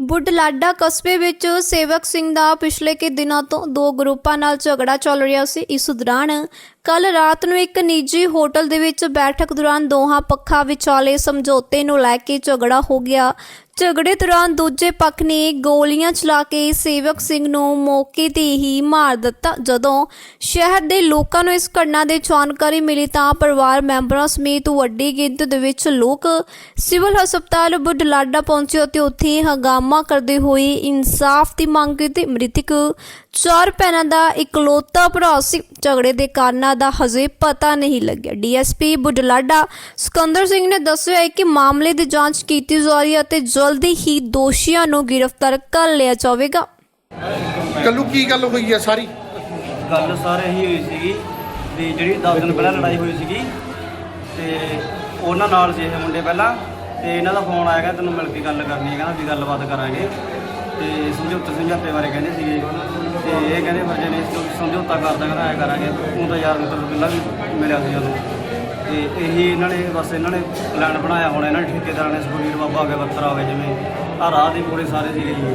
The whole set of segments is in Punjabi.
ਬੁਢਲਾਡਾ ਕਸਬੇ ਵਿੱਚ ਸੇਵਕ ਸਿੰਘ ਦਾ ਪਿਛਲੇ ਕਿ ਦਿਨਾਂ ਤੋਂ ਦੋ ਗਰੁੱਪਾਂ ਨਾਲ ਝਗੜਾ ਚੱਲ ਰਿਹਾ ਸੀ। ਇਸ ਦੌਰਾਨ ਕੱਲ ਰਾਤ ਨੂੰ ਇੱਕ ਨਿੱਜੀ ਹੋਟਲ ਦੇ ਵਿੱਚ ਬੈਠਕ ਦੌਰਾਨ ਦੋਹਾਂ ਪੱਖਾਂ ਵਿਚਾਲੇ ਸਮਝੌਤੇ ਨੂੰ ਲੈ ਕੇ ਝਗੜਾ ਹੋ ਗਿਆ। ਝਗੜੇ ਦੌਰਾਨ ਦੂਜੇ ਪੱਖ ਨੇ ਗੋਲੀਆਂ ਚਲਾ ਕੇ ਸੇਵਕ ਸਿੰਘ ਨੂੰ ਮੌਕੇ ਤੇ ਹੀ ਮਾਰ ਦਿੱਤਾ। ਜਦੋਂ ਸ਼ਹਿਰ ਦੇ ਲੋਕਾਂ ਨੂੰ ਇਸ ਘਟਨਾ ਦੀ ਜਾਣਕਾਰੀ ਮਿਲੀ ਤਾਂ ਪਰਿਵਾਰ ਮੈਂਬਰਾਂ ਸਮੇਤ ਵੱਡੀ ਗਿਣਤੀ ਦੇ ਵਿੱਚ ਲੋਕ ਸਿਵਲ ਹਸਪਤਾਲ ਬੁਢਲਾਡਾ ਪਹੁੰਚੇ ਅਤੇ ਉੱਥੇ ਹੰਗਾਮਾ ਕਰਦੇ ਹੋਏ ਇਨਸਾਫ ਦੀ ਮੰਗ ਕੀਤੀ। ਮ੍ਰਿਤਕ ਚਾਰ ਭੈਣਾਂ ਦਾ ਇਕਲੌਤਾ ਭਰਾ ਸੀ। ਝਗੜੇ ਦੇ ਕਾਰਨਾਂ ਦਾ ਹਜੇ ਪਤਾ ਨਹੀਂ ਲੱਗਿਆ। ਡੀਐਸਪੀ ਬੁਢਲਾਡਾ ਸਿਕੰਦਰ ਸਿੰਘ ਨੇ ਦੱਸਿਆ ਹੈ ਕਿ ਮਾਮਲੇ ਦੀ ਜਾਂਚ ਕੀਤੀ ਜਾ ਰਹੀ ਹੈ ਅਤੇ ਜਲਦੀ ਹੀ ਦੋਸ਼ੀਆਂ ਨੂੰ ਗ੍ਰਿਫਤਾਰ ਕਰ ਲਿਆ ਜਾਵੇਗਾ। ਕੱਲੂ ਕੀ ਗੱਲ ਹੋਈ ਹੈ ਸਾਰੀ? ਗੱਲ ਸਾਰੇ ਇਹੀ ਹੋਈ ਸੀਗੀ। ਵੀ ਜਿਹੜੀ 10 ਦਿਨ ਪਹਿਲਾਂ ਲੜਾਈ ਹੋਈ ਸੀਗੀ ਤੇ ਉਹਨਾਂ ਨਾਲ ਸੀ ਇਹ ਮੁੰਡੇ ਪਹਿਲਾਂ ਤੇ ਇਹਨਾਂ ਦਾ ਫੋਨ ਆਇਆ ਕਿ ਤੈਨੂੰ ਮਿਲ ਕੇ ਗੱਲ ਕਰਨੀ ਹੈ ਕਹਿੰਦਾ ਵੀ ਗੱਲਬਾਤ ਕਰਾਂਗੇ। ਤੇ ਸਮਝੌਤੇ ਸਮਝੌਤੇ ਬਾਰੇ ਕਹਿੰਦੇ ਸੀਗੇ। ਤੇ ਇਹ ਕਹਿੰਦੇ ਫਿਰ ਜੇ ਨਹੀਂ ਸਮਝੌਤਾ ਕਰਦਾ ਕਹਿੰਦਾ ਐ ਕਰਾਂਗੇ ਤੂੰ ਤਾਂ ਯਾਰ ਮਤਲਬ ਪਹਿਲਾਂ ਵੀ ਮਿਲਿਆ ਸੀ ਜਦੋਂ ਤੇ ਇਹੀ ਇਹਨਾਂ ਨੇ ਬਸ ਇਹਨਾਂ ਨੇ ਪਲਾਨ ਬਣਾਇਆ ਹੋਣਾ ਇਹਨਾਂ ਨੇ ਠੇਕੇਦਾਰਾਂ ਨੇ ਸੁਖਬੀਰ ਬਾਬਾ ਗਿਆ ਬੱਤਰਾ ਗਿਆ ਜਿਵੇਂ ਆ ਰਾਹ ਦੇ ਕੋਲੇ ਸਾਰੇ ਸੀਗੇ ਜੀ।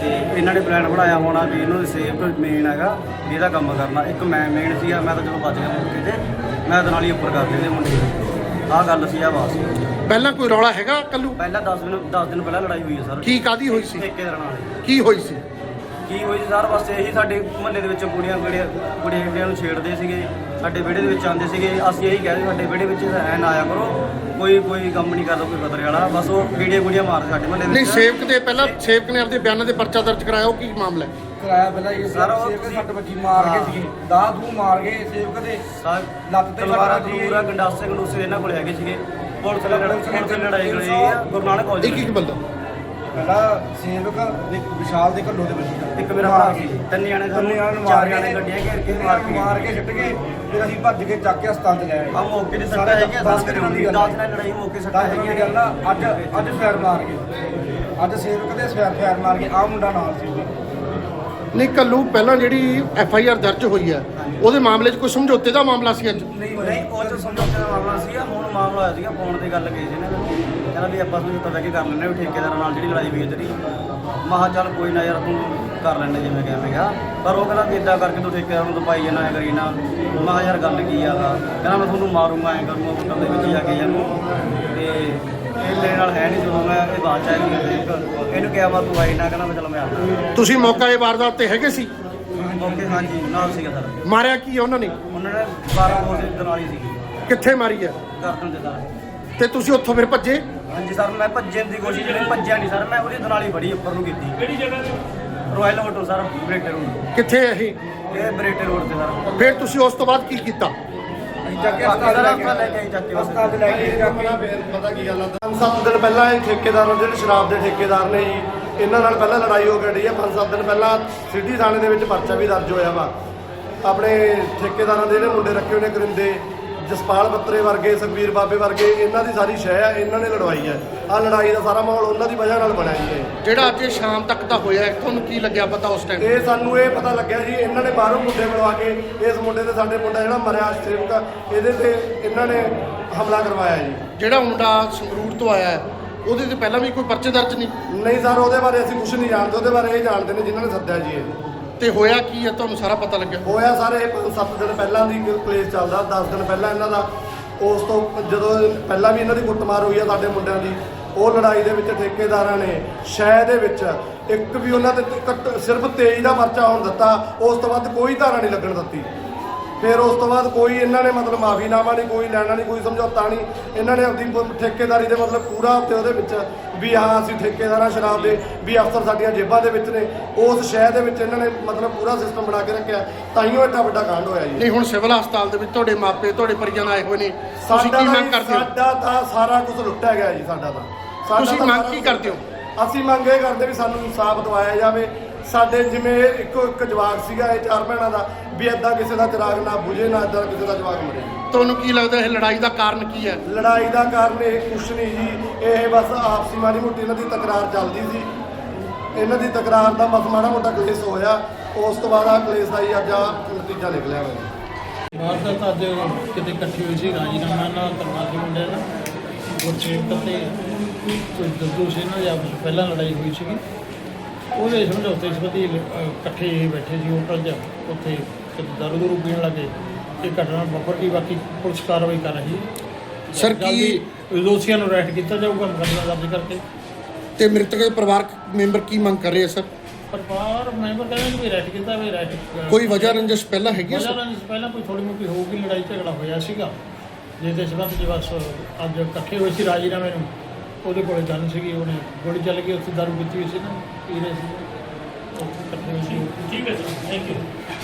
ਤੇ ਇਹਨਾਂ ਨੇ ਪਲਾਨ ਬਣਾਇਆ ਹੋਣਾ ਵੀ ਇਹਨੂੰ ਸੇਵ ਮੇਨ ਹੈਗਾ ਵੀ ਇਹਦਾ ਕੰਮ ਕਰਨਾ। ਇੱਕ ਮੈਂ ਮੇਨ ਸੀਗਾ ਮੈਂ ਤਾਂ ਜਦੋਂ ਬਚ ਗਿਆ ਮੌਕੇ ਤੇ ਮੈਂ ਉਹਦੇ ਨਾਲ ਹੀ ਉੱਪਰ ਕਰ ਦਿੰਦੇ ਮੁੰਡੇ ਆਹ ਗੱਲ ਸੀ ਆ ਬਾਸ ਪਹਿਲਾਂ ਕੋਈ ਰੌਲਾ ਹੈਗਾ ਕੱਲੂ? ਪਹਿਲਾਂ 10 ਦਿਨ 10 ਦਿਨ ਪਹਿਲਾਂ ਲੜਾਈ ਹੋਈ ਹੈ ਸਰ। ਕੀ ਕਾਦੀ ਹੋਈ ਸੀ? ਠੇਕੇਦਾਰਾਂ ਨਾਲ। ਕੀ ਹੋਈ ਸੀ? ਕੀ ਹੋਈ ਸੀ ਸਰ ਬਸ ਇਹੀ ਸਾਡੇ ਮੁਹੱਲੇ ਦੇ ਵਿੱਚ ਕੁੜੀਆਂ ਕੁੜੀਆਂ ਕੁੜੀਆਂ ਕੁੜੀਆਂ ਨੂੰ ਛੇੜਦੇ ਸੀਗੇ ਸਾਡੇ ਵਿਹੜੇ ਦੇ ਵਿੱਚ ਆਉਂਦੇ ਸੀਗੇ। ਅਸੀਂ ਇਹੀ ਕਹਿੰਦੇ ਸਾਡੇ ਵਿਹੜੇ ਵਿੱਚ ਐ ਨਾ ਆਇਆ ਕਰੋ ਕੋਈ ਕੋਈ ਕੰਮ ਨਹੀਂ ਕਰਦਾ ਕੋਈ ਖਤਰੇ ਵਾਲਾ। ਬਸ ਉਹ ਵੀਡੀਓ ਕੁੜੀਆਂ ਮਾਰਦੇ ਸਾਡੇ ਮੁਹੱਲੇ ਦੇ ਨਹੀਂ ਵਿੱਚ ਸੇਵਕ ਦੇ ਪਹਿਲਾਂ ਸੇਵਕ ਨੇ ਆਪਦੇ ਬਿਆਨਾਂ ਦੇ ਪਰਚਾ ਦਰਜ ਕਰਾਇਆ ਉਹ ਕੀ ਮਾਮਲਾ ਹੈ? ਕਰਾਇਆ ਪਹਿਲਾਂ ਇਹ ਸਾਰਾ ਉਹ ਸੇਵਕ ਤੁਸੀਂ- ਸੱਟ ਵੱਜੀ ਮਾਰ ਕੇ। ਸੀਗੀ। ਦਾਹ ਦੂ ਮਾਰ ਕੇ ਸੇਵਕ ਦੇ। ਸਾ ਲੱਤ ਤੇ ਤਲਵਾਰਾਂ ਲੱਗੀ ਤਲੂਰਾ ਗੰਡਾਸੇ ਗੰਡੂਸੇ ਇਹਨਾਂ ਕੋਲ ਹੈਗੇ ਸੀਗੇ। ਪੁਲਿਸ ਨਾਲ ਲੜਾਈ ਪੁਲਿਸ ਨਾਲ ਲੜਾਈ ਹੋਈ ਆ ਗੁਰੂ ਨਾਨਕ ਕਾਲਜ ਇੱਕ ਇੱਕ ਬੰਦਾ? ਪਹਿਲਾਂ ਸੇਵਕ ਦੇ ਵਿਸ਼ਾਲ ਦੇ ਘੱਲੋ ਦੇ ਵੱਜੀ ਇੱਕ ਮੇਰਾ ਭਰਾ ਸੀ। ਤਿੰਨ ਜਾਣੇ ਸਾਨੂੰ ਤਿੰਨ ਜਾਣੇ ਨੂੰ ਚਾਰ ਮਾਰ ਜਾਣੇ ਕੇ ਗੱਡੀਆਂ ਘੇਰ ਕੇ ਮਾਰ ਮਾਰ ਕੇ ਕੇ ਮਾਰ ਕੇ ਸਿੱਟ ਕੇ ਫਿਰ ਅਸੀਂ ਭੱਜ ਕੇ ਚੱਕ ਕੇ ਹਸਪਤਾਲ ਚ ਆਏ। ਆ ਮੌਕੇ ਤੇ ਸੱਟਾਂ ਦਸ ਦਸ ਦਿਨਾਂ ਦੀ ਗੱਲ ਦਸ ਨਾਲ ਲੜਾਈ ਮੌਕੇ ਸੱਟਾਂ ਹੈਗੀਆਂ ਗੱਲ ਆ ਅੱਜ ਅੱਜ ਫੈਰ ਮਾਰ ਕੇ ਅੱਜ ਸੇਵਕ ਦੇ ਫੈਰ ਫੈਰ ਮਾਰ ਕੇ ਆ ਮੁੰਡਾ ਨਾਲ ਸੀ। ਨਹੀਂ ਕੱਲੂ ਪਹਿਲਾਂ ਜਿਹੜੀ ਐਫ ਆਈ ਆਰ ਦਰਜ ਹੋਈ ਹੈ ਉਹਦੇ ਮਾਮਲੇ 'ਚ ਕੋਈ ਸਮਝੌਤੇ ਦਾ ਮਾਮਲਾ ਸੀ ਅੱਜ? ਨਹੀਂ ਨਹੀਂ ਉਹ ਚ ਸਮਝੌਤੇ ਦਾ ਮਾਮਲਾ ਸੀਗਾ। ਹੁਣ ਮਾਮਲਾ ਹੋਇਆ ਸੀਗਾ ਫੋਨ ਤੇ ਗੱਲ ਕਹੀ ਸੀ ਨਾ। ਕਹਿੰਦਾ ਵੀ ਆਪਾਂ ਸਮਝੌਤਾ ਬਹਿ ਕੇ ਕਰ ਲੈਣੇ ਵੀ ਠੇਕੇਦਾਰਾਂ ਨਾਲ ਜਿਹੜੀ ਲੜਾਈ ਹੋਈ ਹੈ ਤੇਰੀ। ਮਹਾ ਚੱਲ ਕੋਈ ਨਾ ਯਾਰ ਤੂੰ ਕਰ ਲੈਣੇ ਜਿਵੇਂ ਕਿਵੇਂ ਗਿਆ ਪਰ ਉਹ ਕਹਿੰਦਾ ਵੀ ਇਦਾਂ ਕਰਕੇ ਤੂੰ ਠੇਕੇਦਾਰ ਨੂੰ ਦਪਾਈ ਜਾਣਾ ਐ ਕਰੀ ਨਾ। ਮਹਾ ਯਾਰ ਗੱਲ ਕੀ ਆ ਗਾ। ਕਹਿੰਦਾ ਮੈਂ ਤੁਹਾਨੂੰ ਮਾਰੂੰਗਾ ਐ ਕਰੂੰਗਾ ਹੋਟਲ ਦੇ ਵਿੱਚ ਜਾ ਕੇ ਜਾਨੂੰ ਤੇ ਇਹ ਮੇਰੇ ਨਾਲ ਹੈ ਨਹੀਂ ਜਦੋਂ ਮੈਂ ਇਹ ਬਾਤ ਚਾਹੀ ਇਹਨੂੰ ਕਿਹਾ ਵਾ ਤੂੰ ਆਈ ਨਾ ਕਹਿੰਦਾ ਮੈਂ ਚਲ ਮੈਂ ਆਉਂਦਾ ਤੁਸੀਂ ਮੌਕਾ ਇਹ ਵਾਰਦਾਤ ਤੇ ਹੈਗੇ ਸੀ? ਓਕੇ ਹਾਂਜੀ ਨਾਲ ਸੀਗਾ ਸਰ। ਮਾਰਿਆ ਕੀ ਹੈ ਉਹਨਾਂ ਨੇ? ਉਹਨਾਂ ਨੇ 12 ਬੋਲ ਦੇ ਨਾਲ ਹੀ ਸੀਗੀ। ਕਿੱਥੇ ਮਾਰੀ ਹੈ ਗਰਦਨ ਤੇ ਸਰ। ਤੇ ਤੁਸੀਂ ਉੱਥੋਂ ਫਿਰ ਭੱਜੇ? ਹਾਂਜੀ ਸਰ ਮੈਂ ਭੱਜਣ ਦੀ ਕੋਸ਼ਿਸ਼ ਜਿਹੜੀ ਭੱਜਿਆ ਨਹੀਂ ਸਰ ਮੈਂ ਉਹਦੀ ਦਨਾਲੀ ਫੜੀ ਉੱਪਰ ਨੂੰ ਕੀਤੀ। ਕਿਹੜੀ ਜਗ੍ਹਾ ਤੇ? Royal hotel sir Bareta road ਕਿੱਥੇ ਹੈ ਇਹ? ਇਹ ਬਰੇਟੇ ਰੋਡ ਤੇ ਸਰ। ਫਿਰ ਤੁਸੀਂ ਉਸ ਤੋਂ ਬਾਅਦ ਕੀ ਕੀਤਾ? ਅਸੀਂ ਚੱਕ ਹਸਪਤਾਲ ਲੈ ਕੇ ਆਏ ਚੱਕ। ਹਸਪਤਾਲ ਲੈ ਕੇ ਜਾ ਕੇ ਪਤਾ ਕੀ ਗੱਲ ਆ ਪੰਜ ਸੱਤ ਦਿਨ ਪਹਿਲਾਂ ਇਹ ਠੇਕੇਦਾਰ ਜਿਹੜੇ ਸ਼ਰਾਬ ਦੇ ਠੇਕੇਦਾਰ ਨੇ ਜੀ। ਇਹਨਾਂ ਨਾਲ ਪਹਿਲਾਂ ਲੜਾਈ ਹੋ ਗਈ ਹੈ ਪੰਜ ਸੱਤ ਦਿਨ ਪਹਿਲਾਂ ਸਿੱਧੀ ਥਾਣੇ ਦੇ ਵਿੱਚ ਪਰਚਾ ਵੀ ਦਰਜ ਹੋਇਆ ਵਾ। ਆਪਣੇ ਠੇਕੇਦਾਰਾਂ ਦੇ ਜਿਹੜੇ ਮੁੰਡੇ ਰੱਖੇ ਹੋਏ ਨੇ ਕਰਿੰਦੇ। ਜਸਪਾਲ ਬੱਤਰੇ ਵਰਗੇ ਸੁਖਬੀਰ ਬਾਬੇ ਵਰਗੇ ਇਹਨਾਂ ਦੀ ਸਾਰੀ ਸ਼ੈ ਆ ਇਹਨਾਂ ਨੇ ਲੜਵਾਈ ਹੈ ਆ ਲੜਾਈ ਦਾ ਸਾਰਾ ਮਾਹੌਲ ਉਹਨਾਂ ਦੀ ਵਜ੍ਹਾ ਨਾਲ ਬਣਿਆ ਜੀ ਇਹ। ਜਿਹੜਾ ਅੱਜ ਸ਼ਾਮ ਤੱਕ ਦਾ ਹੋਇਆ ਹੈ, ਤੁਹਾਨੂੰ ਕੀ ਲੱਗਿਆ ਪਤਾ ਉਸ ਟਾਈਮ ਇਹ ਸਾਨੂੰ ਇਹ ਪਤਾ ਲੱਗਿਆ ਜੀ ਇਹਨਾਂ ਨੇ ਬਾਹਰੋਂ ਮੁੰਡੇ ਮਿਲਵਾ ਕੇ ਇਸ ਮੁੰਡੇ ਤੇ ਸਾਡੇ ਮੁੰਡਾ ਜਿਹੜਾ ਮਰਿਆ ਸੇਵਕ ਇਹਦੇ ਤੇ ਇਹਨਾਂ ਨੇ ਹਮਲਾ ਕਰਵਾਇਆ ਜੀ। ਜਿਹੜਾ ਮੁੰਡਾ ਸੰਗਰੂਰ ਤੋਂ ਆਇਆ ਹੈ ਉਹਦੇ ਤੇ ਪਹਿਲਾਂ ਵੀ ਕੋਈ ਪਰਚੇ ਦਰਜ ਨਹੀਂ? ਨਹੀਂ ਸਰ ਉਹਦੇ ਬਾਰੇ ਅਸੀਂ ਕੁਝ ਨਹੀਂ ਜਾਣਦੇ ਉਹਦੇ ਬਾਰੇ ਇਹ ਜਾਣਦੇ ਨੇ ਜਿਨ੍ਹਾਂ ਨੇ ਸੱਦਿਆ ਜੀ ਇਹ। ਤੇ ਹੋਇਆ ਕੀ ਹੈ? ਤੁਹਾਨੂੰ ਸਾਰਾ ਪਤਾ ਲੱਗਿਆ? ਹੋਇਆ ਸਾਰੇ 7 ਦਿਨ ਪਹਿਲਾਂ ਦੀ ਕਲੇਸ ਚੱਲਦਾ 10 ਦਿਨ ਪਹਿਲਾਂ ਇਹਨਾਂ ਦਾ। ਉਸ ਤੋਂ ਜਦੋਂ ਪਹਿਲਾਂ ਵੀ ਇਹਨਾਂ ਦੀ ਕੁੱਟਮਾਰ ਹੋਈ ਆ ਸਾਡੇ ਮੁੰਡਿਆਂ ਦੀ, ਉਹ ਲੜਾਈ ਦੇ ਵਿੱਚ ਠੇਕੇਦਾਰਾਂ ਨੇ, ਸ਼ਹਿ ਦੇ ਵਿੱਚ ਇੱਕ ਵੀ ਉਹਨਾਂ ਤੇ ਸਿਰਫ ਤੇਜ਼ ਦਾ ਪਰਚਾ ਹੋਣ ਦਿੱਤਾ, ਉਸ ਤੋਂ ਬਾਅਦ ਕੋਈ ਧਾਰਾ ਨਹੀਂ ਲੱਗਣ ਦਿੱਤੀ। ਫਿਰ ਉਸ ਤੋਂ ਬਾਅਦ ਕੋਈ ਇਹਨਾਂ ਨੇ ਮਤਲਬ ਮਾਫੀਨਾਮਾ ਨਹੀਂ ਕੋਈ ਲੈਣਾ ਨਹੀਂ ਕੋਈ ਸਮਝੌਤਾ ਨਹੀਂ। ਇਹਨਾਂ ਨੇ ਆਪਣੀ ਪ- ਠੇਕੇਦਾਰੀ ਦੇ ਮਤਲਬ ਪੂਰਾ ਤੇ ਉਹਦੇ ਵਿੱਚ ਵੀ ਹਾਂ ਅਸੀਂ ਠੇਕੇਦਾਰਾਂ ਸ਼ਰਾਬ ਦੇ ਵੀ ਅਫਸਰ ਸਾਡੀਆਂ ਜੇਬਾਂ ਦੇ ਵਿੱਚ ਨੇ। ਉਸ ਸ਼ਹਿਰ ਦੇ ਵਿੱਚ ਇਹਨਾਂ ਨੇ ਮਤਲਬ ਪੂਰਾ ਸਿਸਟਮ ਬਣਾ ਕੇ ਰੱਖਿਆ। ਤਾਈਓ ਏਡਾ ਵੱਡਾ ਕਾਂਡ ਹੋਇਆ ਜੀ। ਨਹੀਂ ਹੁਣ ਸਿਵਲ ਹਸਪਤਾਲ ਦੇ ਵਿੱਚ ਤੁਹਾਡੇ ਮਾਪੇ ਤੁਹਾਡੇ ਪਰਿਜਨ ਆਏ ਹੋਏ ਨੇ। ਤੁਸੀਂ ਸਾਡਾ ਕੀ ਤਾਂ ਮੰਗ ਕਰਦੇ ਹੋ? ਸਾਡਾ ਤਾਂ ਸਾਰਾ ਕੁਝ ਲੁੱਟਿਆ ਗਿਆ ਜੀ ਸਾਡਾ ਤਾਂ। ਸਾਡਾ ਤੁਸੀਂ ਤਾਂ ਮੰਗ ਸਾਰਾ ਕੀ ਕੁਛ- ਕਰਦੇ ਹੋ? ਅਸੀਂ ਮੰਗ ਇਹ ਕਰਦੇ ਵੀ ਸਾਨੂੰ ਇਨਸਾਫ ਦਿਵਾਇਆ ਜਾਵੇ। ਸਾਡੇ ਜਿਵੇਂ ਇੱਕੋ ਇੱਕ ਜਵਾਕ ਸੀਗਾ ਇਹ ਚਾਰ ਭੈਣਾਂ ਦਾ ਵੀ ਏਦਾਂ ਕਿਸੇ ਦਾ ਚਿਰਾਗ ਨਾ ਬੁਝੇ ਨਾ ਏਦਾਂ ਕਿਸੇ ਦਾ ਜਵਾਕ ਮਰੇ। ਤੁਹਾਨੂੰ ਕੀ ਲੱਗਦਾ ਇਹ ਲੜਾਈ ਦਾ ਕਾਰਨ ਕੀ ਹੈ? ਲੜਾਈ ਦਾ ਕਾਰਨ ਇਹ ਕੁਛ ਨਹੀਂ ਜੀ ਇਹ ਬਸ ਆਪਸੀ ਮਾੜੀ ਮੋਟੀ ਇਹਨਾਂ ਦੀ ਤਕਰਾਰ ਚੱਲਦੀ ਸੀ। ਇਹਨਾਂ ਦੀ ਤਕਰਾਰ ਦਾ ਬਸ ਮਾੜਾ ਮੋਟਾ ਕਲੇਸ਼ ਹੋਇਆ ਉਸ ਤੋਂ ਬਾਅਦ ਆ ਕਲੇਸ਼ ਦਾ ਹੀ ਅੱਜ ਆ ਨਤੀਜਾ ਨਿਕਲਿਆ ਹੋਇਆ। ਵਾਰਦਾਤ ਅੱਜ ਕਿਤੇ ਇਕੱਠੀ ਹੋਈ ਸੀ ਰਾਜੀਨਾਮਾ ਨਾਲ ਸੀ ਮੁੰਡੇ ਨਾਲ। ਗੁਰਚੇਤ ਤੇ ਕੋਈ ਦੋ ਸੀ ਇਹਨਾਂ ਦੀ ਆਪਸ ਪਹਿਲਾਂ ਲੜਾਈ ਹੋਈ ਸੀਗੀ। ਉਹਦੇ ਸਮਝੌਤੇ ਸੰਬੰਧੀ ਅਹ, ਇਕੱਠੇ ਬੈਠੇ ਸੀ ਹੋਟਲ 'ਚ ਉੱਥੇ ਦਾਰੂ ਦੂਰੂ ਪੀਣ ਲੱਗੇ ਇਹ ਘਟਨਾ ਵਾਪਰ ਗਈ ਬਾਕੀ ਪੁਲਿਸ ਕਾਰਵਾਈ ਕਰ ਰਹੀ ਹੈ। Sir, ਕੀ- ਜਲਦੀ ਦੋਸ਼ੀਆਂ ਨੂੰ ਅਰੈਸਟ ਕੀਤਾ ਜਾਊਗਾ ਮੁਕੱਦਮਾ ਦਰਜ ਕਰਕੇ। ਤੇ ਮ੍ਰਿਤਕ ਦੇ ਪਰਿਵਾਰਕ ਮੈਂਬਰ ਕੀ ਮੰਗ ਕਰ ਰਹੇ ਆ ਸਰ ਪਰਿਵਾਰ ਮੈਂਬਰ ਕਹਿੰਦੇ ਨੇ ਵੀ ਅਰੈਸਟ ਕੀਤਾ ਵੀ ਅਰੈਸਟ ਕੋਈ ਵਜ੍ਹਾ ਰੰਜਿਸ਼ ਪਹਿਲਾਂ ਹੈਗੀ ਆ ਸਰ ਨਾਲ ਪਹਿਲਾਂ ਕੋਈ ਥੋੜੀ ਮੋਟੀ ਹੋਊਗੀ ਲੜਾਈ ਝਗੜਾ ਹੋਇਆ ਸੀਗਾ। ਜਿਸ ਦੇ ਸਬੰਧ 'ਚ ਬਸ ਅੱਜ ਇਕੱਠੇ ਹੋਏ ਸੀ ਰਾਜੀਨਾਮੇ ਨੂੰ। ਉਹਦੇ ਕੋਲੇ ਗਨ ਸੀਗੀ, ਉਹਨੇ ਗੋਲੀ ਚੱਲ ਗਈ, ਉੱਥੇ ਦਾਰੂ ਪੀਤੀ ਹੋਈ ਸੀ ਨਾ, ਪੀ ਰਹੇ ਸੀ। ਉਹ ਇਕੱਠੇ ਹੋਏ ਸੀ ਠੀਕ ਹੈ ਸਰ ਥੈਂਕ ਯੂ